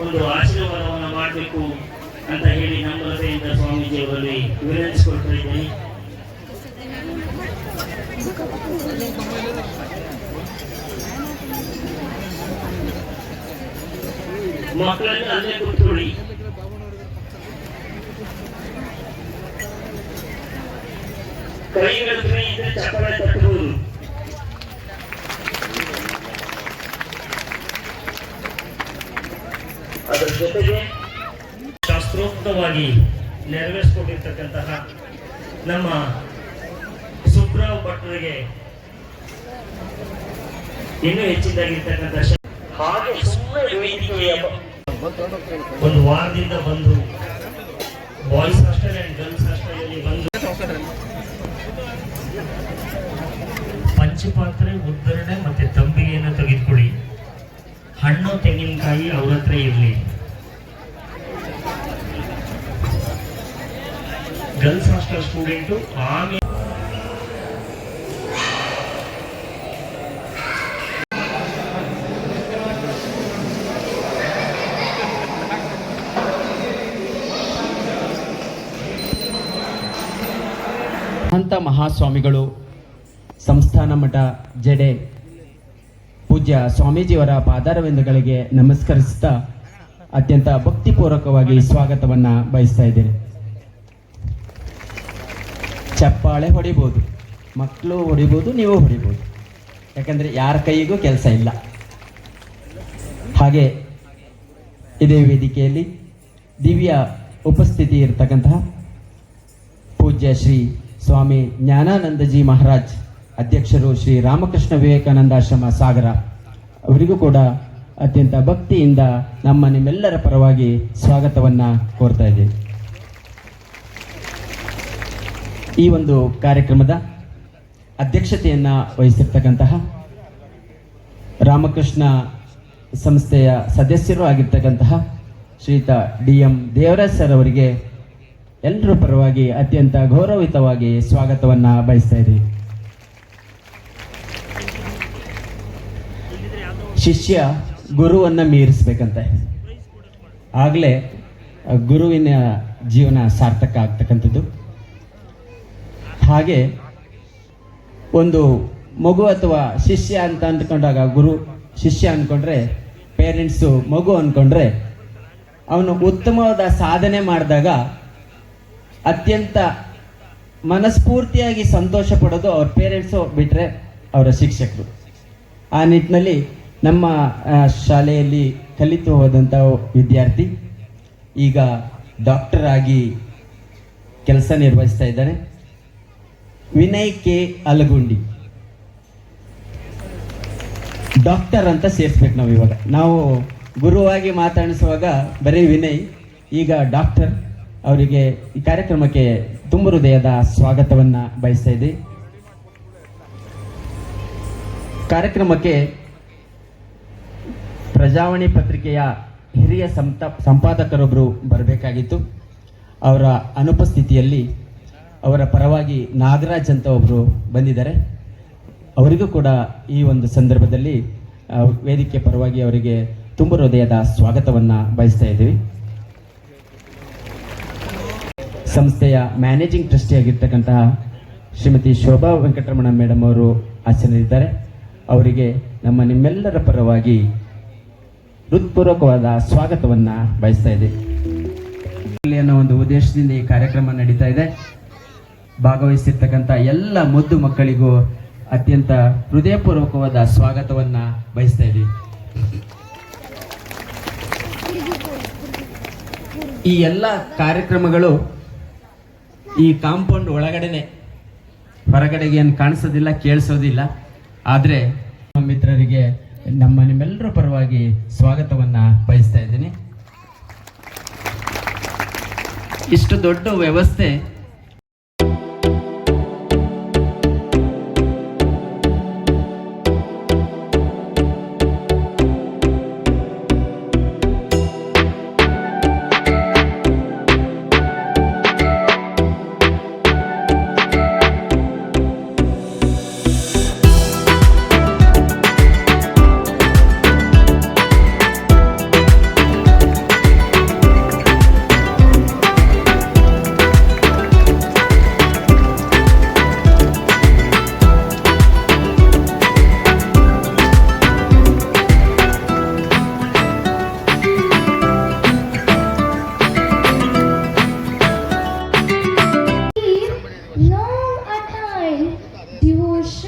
ಒಂದು ಆಶೀರ್ವಾದವನ್ನು ಮಾಡಬೇಕು ಅಂತ ಹೇಳಿ ನಮ್ರತೆಯಿಂದ ಸ್ವಾಮೀಜಿಯವರಲ್ಲಿ ವಿನಂತಿಸಿಕೊಳ್ತಾ ಇದ್ದೇನೆ ಮಕ್ಕಳನ್ನ ಅಲ್ಲೇ ಕೂತ್ಕೊಳ್ಳಿ. ಕೈಗಳ ಕೈ ಇದ್ರೆ ಚಪ್ಪಾಳೆ ತಟ್ಟಬಹುದು ಅದರ ಜೊತೆಗೆ ಶಾಸ್ತ್ರೋಕ್ತವಾಗಿ ನೆರವೇರಿಸಿಕೊಂಡಿರ್ತಕ್ಕಂತಹ ನಮ್ಮ ಸುಬ್ರಾವ್ ಭಟ್ರಿಗೆ ಇನ್ನೂ ಹೆಚ್ಚಿದ್ದಾಗಿರ್ತಕ್ಕಂಥ ಹಾಗೆ ಸುಮ್ಮನೆ ವೇದಿಕೆಯ ಒಂದು ವಾರದಿಂದ ಬಂದು boys hostel and girls hostel ಬಂದು ಪಂಚಪಾತ್ರೆ ಉದ್ಧರಣೆ ಮತ್ತೆ ತಂಬಿಗೆಯನ್ನು ತೆಗೆದುಕೊಳ್ಳಿ. ಹಣ್ಣು ತೆಂಗಿನಕಾಯಿ ಅವ್ರ ಹತ್ರ ಇರಲಿ. ಗರ್ಲ್ಸ್ ಹಾಸ್ಟೆಲ್ ಸ್ಟೂಡೆಂಟು ಆಮೇಲೆ ಮಹಂತ ಮಹಾಸ್ವಾಮಿಗಳು, ಸಂಸ್ಥಾನ ಮಠ ಜಡೆ ಪೂಜ್ಯ ಸ್ವಾಮೀಜಿಯವರ ಪಾದಾರವಿಂದಗಳಿಗೆ ನಮಸ್ಕರಿಸುತ್ತಾ ಅತ್ಯಂತ ಭಕ್ತಿಪೂರ್ವಕವಾಗಿ ಸ್ವಾಗತವನ್ನು ಬಯಸ್ತಾ ಇದ್ದೇನೆ. ಚಪ್ಪಾಳೆ ಹೊಡಿಬೋದು ಮಕ್ಕಳು ಹೊಡಿಬೋದು, ನೀವು ಹೊಡಿಬೋದು. ಯಾಕಂದ್ರೆ ಯಾರ ಕೈಗೂ ಕೆಲಸ ಇಲ್ಲ. ಹಾಗೆ ಇದೇ ವೇದಿಕೆಯಲ್ಲಿ ದಿವ್ಯ ಉಪಸ್ಥಿತಿ ಇರತಕ್ಕಂತಹ ಪೂಜ್ಯ ಶ್ರೀ ಸ್ವಾಮಿ ಜ್ಞಾನಾನಂದಜಿ ಮಹಾರಾಜ್, ಅಧ್ಯಕ್ಷರು ಶ್ರೀ ರಾಮಕೃಷ್ಣ ವಿವೇಕಾನಂದಾಶ್ರಮ ಸಾಗರ, ಅವರಿಗೂ ಕೂಡ ಅತ್ಯಂತ ಭಕ್ತಿಯಿಂದ ನಮ್ಮ ನಿಮ್ಮೆಲ್ಲರ ಪರವಾಗಿ ಸ್ವಾಗತವನ್ನ ಕೋರ್ತಾ ಇದ್ದೇವೆ. ಈ ಒಂದು ಕಾರ್ಯಕ್ರಮದ ಅಧ್ಯಕ್ಷತೆಯನ್ನ ವಹಿಸಿರ್ತಕ್ಕಂತಹ ರಾಮಕೃಷ್ಣ ಸಂಸ್ಥೆಯ ಸದಸ್ಯರು ಆಗಿರ್ತಕ್ಕಂತಹ ಶ್ರೀತ ಡಿ ಎಂ ದೇವರಾಜ್ ಸರ್ ಅವರಿಗೆ ಎಲ್ಲರ ಪರವಾಗಿ ಅತ್ಯಂತ ಗೌರವಯುತವಾಗಿ ಸ್ವಾಗತವನ್ನ ಬಯಸ್ತಾ ಇದ್ದೀವಿ ಶಿಷ್ಯ ಗುರುವನ್ನ ಮೀರಿಸ್ಬೇಕಂತೆ. ಆಗಲೇ ಗುರುವಿನ ಜೀವನ ಸಾರ್ಥಕ ಆಗ್ತಕ್ಕಂಥದ್ದು. ಹಾಗೆ ಒಂದು ಮಗು ಅಥವಾ ಶಿಷ್ಯ ಅಂತ ಅಂದ್ಕೊಂಡಾಗ ಗುರು ಶಿಷ್ಯ ಅಂದ್ಕೊಂಡ್ರೆ ಪೇರೆಂಟ್ಸು ಮಗು ಅಂದ್ಕೊಂಡ್ರೆ ಅವನು ಉತ್ತಮವಾದ ಸಾಧನೆ ಮಾಡಿದಾಗ ಅತ್ಯಂತ ಮನಸ್ಫೂರ್ತಿಯಾಗಿ ಸಂತೋಷ ಪಡೋದು ಅವ್ರ ಪೇರೆಂಟ್ಸು ಬಿಟ್ಟರೆ ಅವರ ಶಿಕ್ಷಕರು. ಆ ನಿಟ್ಟಿನಲ್ಲಿ ನಮ್ಮ ಶಾಲೆಯಲ್ಲಿ ಕಲಿತು ಹೋದಂಥ ವಿದ್ಯಾರ್ಥಿ ಈಗ ಡಾಕ್ಟರ್ ಆಗಿ ಕೆಲಸ ನಿರ್ವಹಿಸ್ತಾ ಇದ್ದಾರೆ ವಿನಯ್ ಕೆ. ಅಲಗುಂಡಿ. ಡಾಕ್ಟರ್ ಅಂತ ಸೇರಿಸ್ಬೇಕು ನಾವು ಇವಾಗ. ನಾವು ಗುರುವಾಗಿ ಮಾತಾಡಿಸುವಾಗ ಬರೀ ವಿನಯ್, ಈಗ ಡಾಕ್ಟರ್. ಅವರಿಗೆ ಈ ಕಾರ್ಯಕ್ರಮಕ್ಕೆ ತುಂಬ ಹೃದಯದ ಸ್ವಾಗತವನ್ನು ಬಯಸ್ತಾ ಇದ್ದೀವಿ ಕಾರ್ಯಕ್ರಮಕ್ಕೆ ಪ್ರಜಾವಾಣಿ ಪತ್ರಿಕೆಯ ಹಿರಿಯ ಸಂತ ಸಂಪಾದಕರೊಬ್ಬರು ಬರಬೇಕಾಗಿತ್ತು. ಅವರ ಅನುಪಸ್ಥಿತಿಯಲ್ಲಿ ಅವರ ಪರವಾಗಿ ನಾಗರಾಜ್ ಅಂತ ಒಬ್ಬರು ಬಂದಿದ್ದಾರೆ. ಅವರಿಗೂ ಕೂಡ ಈ ಒಂದು ಸಂದರ್ಭದಲ್ಲಿ ವೇದಿಕೆ ಪರವಾಗಿ ಅವರಿಗೆ ತುಂಬ ಹೃದಯದ ಸ್ವಾಗತವನ್ನು ಬಯಸ್ತಾ ಇದ್ದೀವಿ. ಸಂಸ್ಥೆಯ ಮ್ಯಾನೇಜಿಂಗ್ ಟ್ರಸ್ಟಿ ಆಗಿರ್ತಕ್ಕಂತಹ ಶ್ರೀಮತಿ ಶೋಭಾ ವೆಂಕಟರಮಣ ಮೇಡಮ್ ಅವರು ಆಚರಿಸಿದ್ದಾರೆ ಅವರಿಗೆ ನಮ್ಮ ನಿಮ್ಮೆಲ್ಲರ ಪರವಾಗಿ ಹೃತ್ಪೂರ್ವಕವಾದ ಸ್ವಾಗತವನ್ನು ಬಯಸ್ತಾ ಇದ್ದೀವಿ. ಅನ್ನೋ ಒಂದು ಉದ್ದೇಶದಿಂದ ಈ ಕಾರ್ಯಕ್ರಮ ನಡೀತಾ ಇದೆ. ಭಾಗವಹಿಸಿರ್ತಕ್ಕಂಥ ಎಲ್ಲ ಮುದ್ದು ಮಕ್ಕಳಿಗೂ ಅತ್ಯಂತ ಹೃದಯಪೂರ್ವಕವಾದ ಸ್ವಾಗತವನ್ನ ಬಯಸ್ತಾ ಇದ್ದೀವಿ. ಈ ಎಲ್ಲ ಕಾರ್ಯಕ್ರಮಗಳು ಈ ಕಾಂಪೌಂಡ್ ಒಳಗಡೆನೆ, ಹೊರಗಡೆಗೆ ಏನು ಕಾಣಿಸೋದಿಲ್ಲ, ಕೇಳಿಸೋದಿಲ್ಲ, ಆದರೆ ಮಿತ್ರರಿಗೆ, ನಮ್ಮ ನಿಮ್ಮೆಲ್ಲರ ಪರವಾಗಿ ಸ್ವಾಗತವನ್ನ ಬಯಸ್ತಾ ಇದ್ದೀನಿ. ಇಷ್ಟು ದೊಡ್ಡ ವ್ಯವಸ್ಥೆ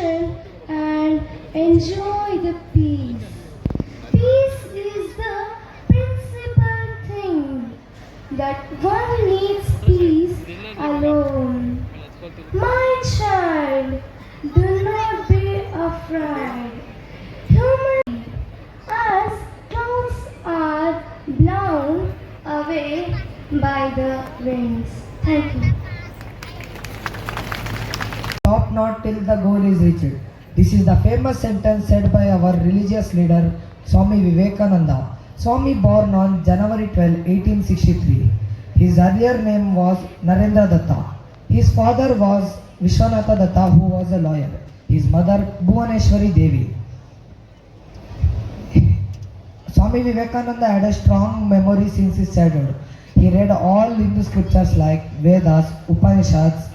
devotion, and enjoy the peace. Peace is the principal thing that one needs peace alone. My child, do not be afraid. Human as clouds are blown away by the winds. Thank you. Stop not till the goal is reached. This is the famous sentence said by our religious leader Swami Vivekananda. Swami born on January 12, 1863. His earlier name was Narendra Datta. His father was Vishwanatha Datta who was a lawyer. His mother Bhuvaneshwari Devi. Swami Vivekananda had a strong memory since his childhood. He read all Hindu scriptures like Vedas, Upanishads,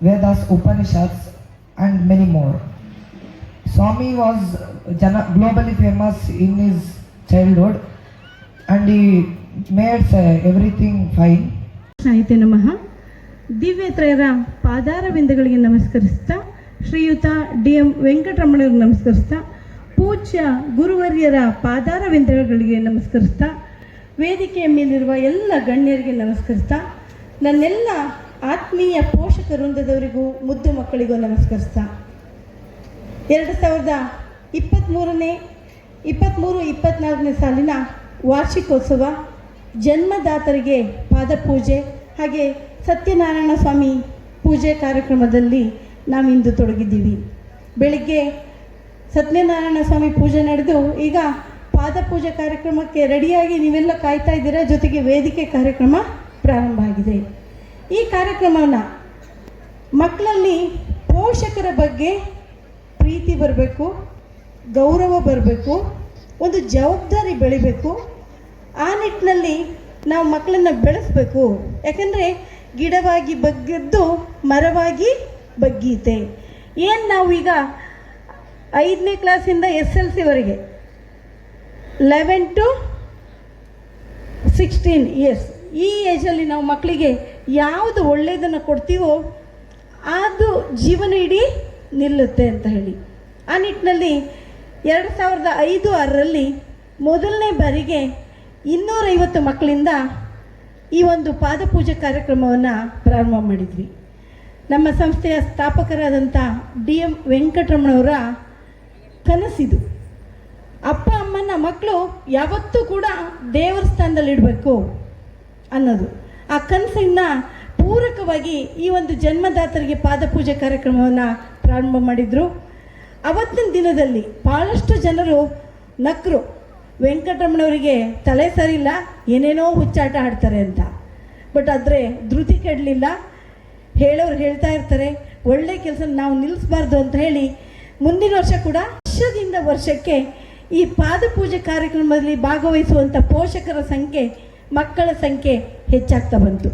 Vedas, Upanishads, and many more. Swami was ಜನ globally famous in his childhood and he made everything everything fine. ಸಾಹಿತ್ಯ ನಮಃ ದಿವ್ಯತ್ರಯರ ಪಾದಾರವಿಂದಗಳಿಗೆ ನಮಸ್ಕರಿಸ್ತಾ ಶ್ರೀಯುತ D M ವೆಂಕಟರಮಣರಿಗೆ ನಮಸ್ಕರಿಸ್ತಾ ಪೂಜ್ಯ ಗುರುವರ್ಯರ ಪಾದಾರವಿಂದಗಳಿಗೆ ನಮಸ್ಕರಿಸ್ತಾ ವೇದಿಕೆಯ ಮೇಲಿರುವ ಎಲ್ಲ ಗಣ್ಯರಿಗೆ ನಮಸ್ಕರಿಸ್ತಾ ನನ್ನೆಲ್ಲ ಆತ್ಮೀಯ ಪೋಷಕ ವೃಂದದವರಿಗೂ ಮುದ್ದು ಮಕ್ಕಳಿಗೂ ನಮಸ್ಕರಿಸ್ತಾ. ಎರಡು ಸಾವಿರದ ಇಪ್ಪತ್ತ್ಮೂರನೇ ಇಪ್ಪತ್ತ್ಮೂರು ಇಪ್ಪತ್ತ್ನಾಲ್ಕನೇ ಸಾಲಿನ ವಾರ್ಷಿಕೋತ್ಸವ ಜನ್ಮದಾತರಿಗೆ ಪಾದಪೂಜೆ ಹಾಗೆ ಸತ್ಯನಾರಾಯಣ ಸ್ವಾಮಿ ಪೂಜೆ ಕಾರ್ಯಕ್ರಮದಲ್ಲಿ ನಾವಿಂದು ತೊಡಗಿದ್ದೀವಿ. ಬೆಳಿಗ್ಗೆ ಸತ್ಯನಾರಾಯಣ ಸ್ವಾಮಿ ಪೂಜೆ ನಡೆದು ಈಗ ಪಾದಪೂಜೆ ಕಾರ್ಯಕ್ರಮಕ್ಕೆ ರೆಡಿಯಾಗಿ ನೀವೆಲ್ಲ ಕಾಯ್ತಾ ಇದ್ದೀರಾ? ಜೊತೆಗೆ ವೇದಿಕೆ ಕಾರ್ಯಕ್ರಮ ಪ್ರಾರಂಭ ಆಗಿದೆ. ಈ ಕಾರ್ಯಕ್ರಮವನ್ನು ಮಕ್ಕಳಲ್ಲಿ ಪೋಷಕರ ಬಗ್ಗೆ ಪ್ರೀತಿ ಬರಬೇಕು, ಗೌರವ ಬರಬೇಕು, ಒಂದು ಜವಾಬ್ದಾರಿ ಬೆಳಿಬೇಕು. ಆ ನಿಟ್ಟಿನಲ್ಲಿ ನಾವು ಮಕ್ಕಳನ್ನು ಬೆಳೆಸಬೇಕು. ಯಾಕಂದರೆ ಗಿಡವಾಗಿ ಬಗ್ಗೆದ್ದು ಮರವಾಗಿ ಬಗ್ಗೀತೆ. ಏನು ನಾವೀಗ ಐದನೇ ಕ್ಲಾಸಿಂದ ಎಸ್ ಎಲ್ ಸಿವರೆಗೆ ಲೆವೆನ್ ಟು ಸಿಕ್ಸ್ಟೀನ್ ಇಯರ್ಸ್ ಈ ಏಜಲ್ಲಿ ನಾವು ಮಕ್ಕಳಿಗೆ ಯಾವುದು ಒಳ್ಳೆಯದನ್ನು ಕೊಡ್ತೀವೋ ಅದು ಜೀವನ ಇಡೀ ನಿಲ್ಲುತ್ತೆ ಅಂತ ಹೇಳಿ. ಆ ನಿಟ್ಟಿನಲ್ಲಿ ಎರಡು ಸಾವಿರದ ಐದು ಆರರಲ್ಲಿ ಮೊದಲನೇ ಬಾರಿಗೆ ಇನ್ನೂರೈವತ್ತು ಮಕ್ಕಳಿಂದ ಈ ಒಂದು ಪಾದಪೂಜೆ ಕಾರ್ಯಕ್ರಮವನ್ನು ಪ್ರಾರಂಭ ಮಾಡಿದ್ವಿ. ನಮ್ಮ ಸಂಸ್ಥೆಯ ಸ್ಥಾಪಕರಾದಂಥ ಡಿ ಎಂ ವೆಂಕಟರಮಣವರ ಕನಸಿದು. ಅಪ್ಪ, ಅಮ್ಮನ ಮಕ್ಕಳು ಯಾವತ್ತೂ ಕೂಡ ದೇವರ ಸ್ಥಾನದಲ್ಲಿಡಬೇಕು ಅನ್ನೋದು. ಆ ಕನಸಿನ ಪೂರಕವಾಗಿ ಈ ಒಂದು ಜನ್ಮದಾತರಿಗೆ ಪಾದಪೂಜೆ ಕಾರ್ಯಕ್ರಮವನ್ನು ಪ್ರಾರಂಭ ಮಾಡಿದರು. ಅವತ್ತಿನ ದಿನದಲ್ಲಿ ಭಾಳಷ್ಟು ಜನರು ನಕ್ಕರು ವೆಂಕಟರಮಣವರಿಗೆ ತಲೆ ಸರಿಲ್ಲ, ಏನೇನೋ ಹುಚ್ಚಾಟ ಆಡ್ತಾರೆ ಅಂತ. ಬಟ್ ಆದರೆ ಧೃತಿ ಕೆಡಲಿಲ್ಲ. ಹೇಳೋರು ಹೇಳ್ತಾ ಇರ್ತಾರೆ, ಒಳ್ಳೆ ಕೆಲಸ ನಾವು ನಿಲ್ಲಿಸಬಾರ್ದು ಅಂತ ಹೇಳಿ ಮುಂದಿನ ವರ್ಷ ಕೂಡ ವರ್ಷದಿಂದ ವರ್ಷಕ್ಕೆ ಈ ಪಾದಪೂಜೆ ಕಾರ್ಯಕ್ರಮದಲ್ಲಿ ಭಾಗವಹಿಸುವಂಥ ಪೋಷಕರ ಸಂಖ್ಯೆ, ಮಕ್ಕಳ ಸಂಖ್ಯೆ ಹೆಚ್ಚಾಗ್ತಾ ಬಂತು.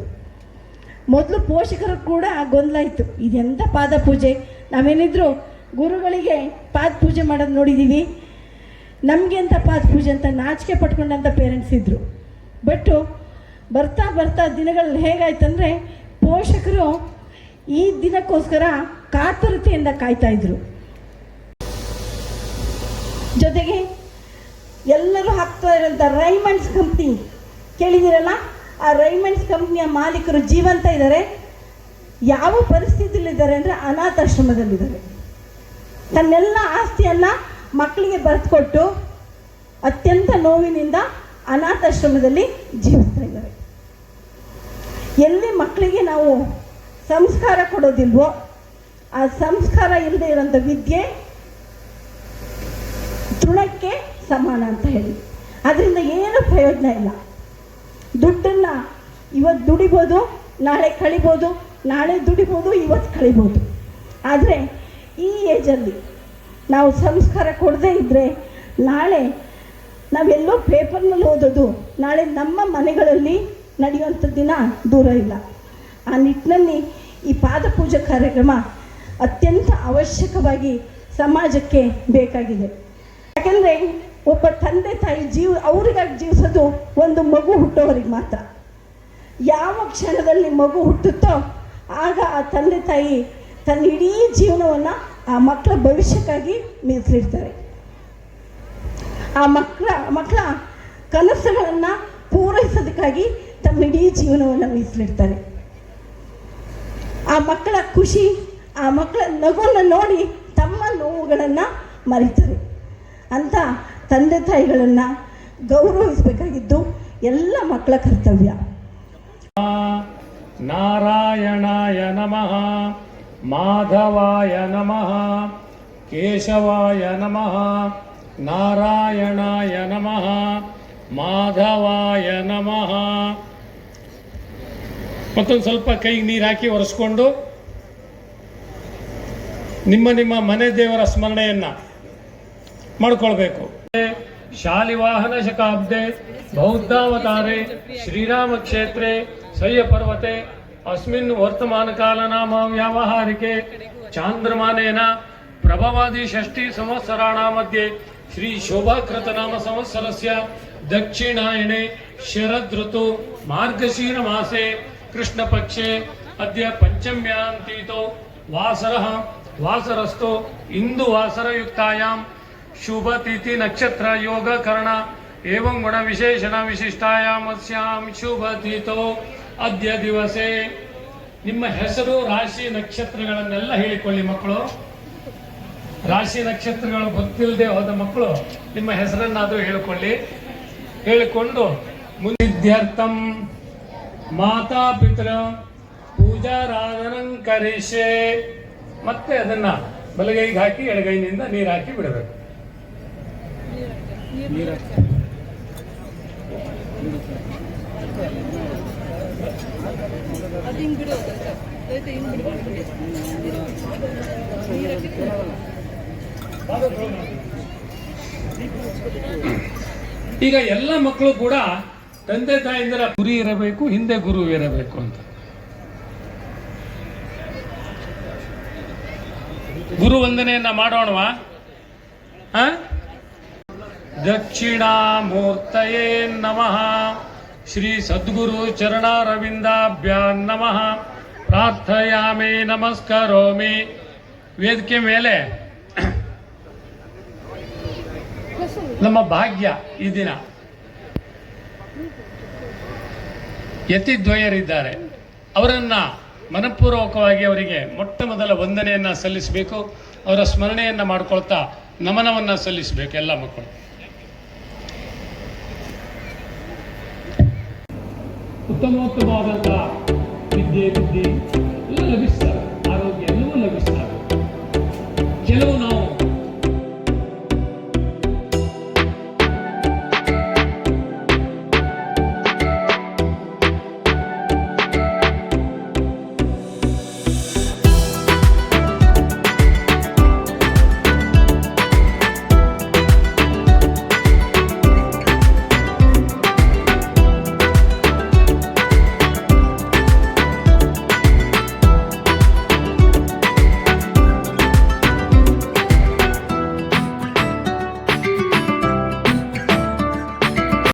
ಮೊದಲು ಪೋಷಕರು ಕೂಡ ಗೊಂದಲ ಇತ್ತು ಇದೆಂಥ ಪಾದಪೂಜೆ ನಾವೇನಿದ್ರು ಗುರುಗಳಿಗೆ ಪಾದ ಪೂಜೆ ಮಾಡೋದು ನೋಡಿದ್ದೀವಿ ನಮಗೆ ಅಂತ ಪಾದ ಪೂಜೆ ಅಂತ ನಾಚಿಕೆ ಪಟ್ಕೊಂಡಂಥ ಪೇರೆಂಟ್ಸ್ ಇದ್ದರು ಬಟ್ಟು ಬರ್ತಾ ಬರ್ತಾ ದಿನಗಳಲ್ಲಿ ಹೇಗಾಯ್ತಂದರೆ ಪೋಷಕರು ಈ ದಿನಕ್ಕೋಸ್ಕರ ಕಾತುರತೆಯಿಂದ ಕಾಯ್ತಾ ಇದ್ರು. ಜೊತೆಗೆ ಎಲ್ಲರೂ ಹಾಕ್ತಾ ಇರೋಂಥ ರೈಮಂಡ್ಸ್ ಕಂಪ್ನಿ ಕೇಳಿದಿರಲ್ಲ ಆ ರೈಮಂಡ್ಸ್ ಕಂಪ್ನಿಯ ಮಾಲೀಕರು ಜೀವಂತ ಇದ್ದಾರೆ. ಯಾವ ಪರಿಸ್ಥಿತಿಯಲ್ಲಿದ್ದಾರೆ ಅಂದರೆ ಅನಾಥಾಶ್ರಮದಲ್ಲಿದ್ದಾರೆ. ತನ್ನೆಲ್ಲ ಆಸ್ತಿಯನ್ನು ಮಕ್ಕಳಿಗೆ ಬರೆದುಕೊಟ್ಟು ಅತ್ಯಂತ ನೋವಿನಿಂದ ಅನಾಥಾಶ್ರಮದಲ್ಲಿ ಜೀವಿಸ್ತಾ ಇದ್ದಾರೆ. ಎಲ್ಲಿ ಮಕ್ಕಳಿಗೆ ನಾವು ಸಂಸ್ಕಾರ ಕೊಡೋದಿಲ್ವೋ, ಆ ಸಂಸ್ಕಾರ ಇಲ್ಲದೆ ಇರೋಂಥ ವಿದ್ಯೆ ತೃಣಕ್ಕೆ ಸಮಾನ ಅಂತ ಹೇಳಿ. ಅದರಿಂದ ಏನು ಪ್ರಯೋಜನ ಇಲ್ಲ. ದುಡ್ಡನ್ನು ಇವತ್ತು ದುಡಿಬೋದು, ನಾಳೆ ಕಳಿಬೋದು, ನಾಳೆ ದುಡಿಬೋದು ಇವತ್ತು ಕಳಿಬೋದು. ಆದರೆ ಈ ಏಜಲ್ಲಿ ನಾವು ಸಂಸ್ಕಾರ ಕೊಡದೇ ಇದ್ದರೆ ನಾಳೆ ನಾವೆಲ್ಲೋ ಪೇಪರ್ನಲ್ಲಿ ಓದೋದು, ನಾಳೆ ನಮ್ಮ ಮನೆಗಳಲ್ಲಿ ನಡೆಯುವಂಥ ದಿನ ದೂರ ಇಲ್ಲ. ಆ ನಿಟ್ಟಿನಲ್ಲಿ ಈ ಪಾದಪೂಜೆ ಕಾರ್ಯಕ್ರಮ ಅತ್ಯಂತ ಅವಶ್ಯಕವಾಗಿ ಸಮಾಜಕ್ಕೆ ಬೇಕಾಗಿದೆ. ಯಾಕಂದರೆ ಒಬ್ಬ ತಂದೆ ತಾಯಿ ಜೀವ, ಅವರಿಗಾಗಿ ಜೀವಿಸೋದು ಒಂದು ಮಗು ಹುಟ್ಟೋರಿಗೆ ಮಾತ್ರ. ಯಾವ ಕ್ಷಣದಲ್ಲಿ ಮಗು ಹುಟ್ಟುತ್ತೋ ಆಗ ಆ ತಂದೆ ತಾಯಿ ತನ್ನ ಇಡೀ ಜೀವನವನ್ನು ಆ ಮಕ್ಕಳ ಭವಿಷ್ಯಕ್ಕಾಗಿ ಮೀಸಲಿಡ್ತಾರೆ. ಆ ಮಕ್ಕಳ ಮಕ್ಕಳ ಕನಸುಗಳನ್ನು ಪೂರೈಸೋದಕ್ಕಾಗಿ ತಮ್ಮ ಇಡೀ ಜೀವನವನ್ನು ಮೀಸಲಿಡ್ತಾರೆ. ಆ ಮಕ್ಕಳ ಖುಷಿ, ಆ ಮಕ್ಕಳ ನಗುವನ್ನು ನೋಡಿ ತಮ್ಮ ನೋವುಗಳನ್ನು ಮರೀತಾರೆ. ಅಂತ ತಂದೆ ತಾಯಿಗಳನ್ನು ಗೌರವಿಸಬೇಕಾಗಿದ್ದು ಎಲ್ಲ ಮಕ್ಕಳ ಕರ್ತವ್ಯ. ನಾರಾಯಣಾಯ ನಮಃ, ಮಾಧವಾಯ ನಮಃ, ಕೇಶವಾಯ ನಮಃ, ನಾರಾಯಣಾಯ ನಮಃ, ಮಾಧವಾಯ ನಮಃ. ಮತ್ತೊಂದು ಸ್ವಲ್ಪ ಕೈಗೆ ನೀರು ಹಾಕಿ ಒರೆಸ್ಕೊಂಡು ನಿಮ್ಮ ನಿಮ್ಮ ಮನೆ ದೇವರ ಸ್ಮರಣೆಯನ್ನು ಮಾಡ್ಕೊಳ್ಬೇಕು. शालिवाहन शालिवाहनशकाब्दे बौद्धावतारे, श्रीरामक्षेत्रे, शय्यपर्वते, अस्मिन् वर्तमान काल नाम व्यावहारिके चान्द्रमानेन प्रभवादिषष्टिसंवत्सराणां मध्ये श्रीशोभाकृतनामसंवत्सरस्य दक्षिणायणे शरदृतु मार्गशीरमासे कृष्णपक्षे अद्य पञ्चम्यां तिथौ वासरः इंदु वासरयुक्तायां ಶುಭ ತಿಥಿ ನಕ್ಷತ್ರ ಯೋಗ ಕರ್ಣ ಏವಂ ಗುಣ ವಿಶೇಷಣ ವಿಶಿಷ್ಟಾಯಾಮಸ್ಯಾಂ ಶುಭ ತಿಥೋ. ಅದ್ಯ ದಿವಸೆ. ನಿಮ್ಮ ಹೆಸರು, ರಾಶಿ, ನಕ್ಷತ್ರಗಳನ್ನೆಲ್ಲ ಹೇಳಿಕೊಳ್ಳಿ ಮಕ್ಕಳು. ರಾಶಿ ನಕ್ಷತ್ರಗಳು ಗೊತ್ತಿಲ್ಲದೆ ಹೋದ ಮಕ್ಕಳು ನಿಮ್ಮ ಹೆಸರನ್ನಾದರೂ ಹೇಳಿಕೊಳ್ಳಿ. ಹೇಳಿಕೊಂಡು ಮುಂದಿದ್ಯರ್ಥಂ ಮಾತಾ ಪಿತೃ ಪೂಜಾರಾಧನಂ ಕರಿಷೆ ಮತ್ತೆ ಅದನ್ನ ಬಲಗೈಗೆ ಹಾಕಿ ಎಡಗೈನಿಂದ ನೀರು ಹಾಕಿ ಬಿಡಬೇಕು. ಈಗ ಎಲ್ಲ ಮಕ್ಕಳು ಕೂಡ ತಂದೆ ತಾಯಿಂದರ ಗುರಿ ಇರಬೇಕು, ಹಿಂದೆ ಗುರು ಇರಬೇಕು ಅಂತ ಗುರು ವಂದನೆಯನ್ನ ಮಾಡೋಣವಾ ಆ? ದಕ್ಷಿಣಾಮೂರ್ತಯೇ ನಮಃ ಶ್ರೀ ಸದ್ಗುರು ಚರಣಾರವಿಂದಾಭ್ಯಾನ್ ನಮಃ ಪ್ರಾರ್ಥಯಾಮಿ ನಮಸ್ಕರೋಮಿ ವೇದಿಕೆ ಮೇಲೆ ನಮ್ಮ ಭಾಗ್ಯ ಈ ದಿನ. ಯತಿದ್ವಯರಿದ್ದಾರೆ. ಅವರನ್ನ ಮನಪೂರ್ವಕವಾಗಿ ಅವರಿಗೆ ಮೊಟ್ಟ ಮೊದಲ ವಂದನೆಯನ್ನ ಸಲ್ಲಿಸಬೇಕು. ಅವರ ಸ್ಮರಣೆಯನ್ನ ಮಾಡ್ಕೊಳ್ತಾ ನಮನವನ್ನ ಸಲ್ಲಿಸಬೇಕು ಎಲ್ಲ ಮಕ್ಕಳು. ಉತ್ತಮೋತ್ತಮವಾದಂತಹ ವಿದ್ಯೆ ಬುದ್ಧಿ ಎಲ್ಲ ಲಭಿಸ್ತಾರೆ. ಆರೋಗ್ಯ ಎಲ್ಲವೂ ಲಭಿಸ್ತವೆ ಕೆಲವು ನಾವು